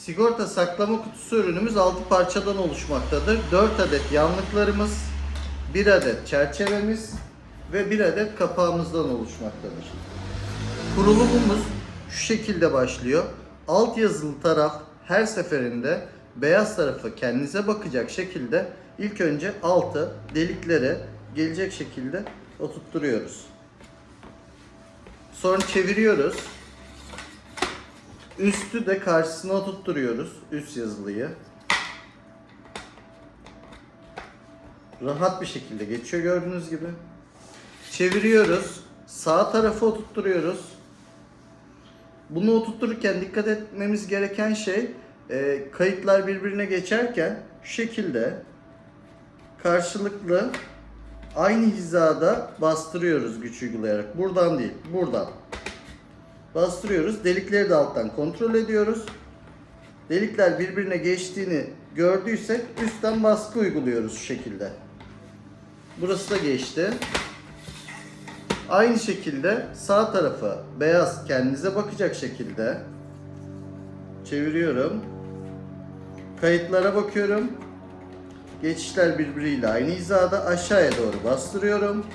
Sigorta saklama kutusu ürünümüz 6 parçadan oluşmaktadır. 4 adet yanlıklarımız, 1 adet çerçevemiz ve 1 adet kapağımızdan oluşmaktadır. Kurulumumuz şu şekilde başlıyor. Alt yazılı taraf her seferinde beyaz tarafı kendinize bakacak şekilde ilk önce altı deliklere gelecek şekilde oturtturuyoruz. Sonra çeviriyoruz. Üstü de karşısına oturtturuyoruz. Üst yazılıyı. Rahat bir şekilde geçiyor gördüğünüz gibi. Çeviriyoruz. Sağ tarafı oturtturuyoruz. Bunu oturttururken dikkat etmemiz gereken şey e, kayıtlar birbirine geçerken şu şekilde karşılıklı aynı hizada bastırıyoruz güç uygulayarak. Buradan değil, buradan. Bastırıyoruz. Delikleri de alttan kontrol ediyoruz. Delikler birbirine geçtiğini gördüysek üstten baskı uyguluyoruz şu şekilde. Burası da geçti. Aynı şekilde sağ tarafa beyaz kendinize bakacak şekilde çeviriyorum. Kayıtlara bakıyorum. Geçişler birbiriyle aynı hizada aşağıya doğru bastırıyorum.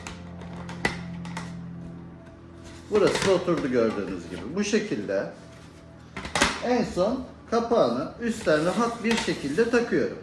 Burası da oturdu gördüğünüz gibi. Bu şekilde en son kapağını üstten rahat bir şekilde takıyorum.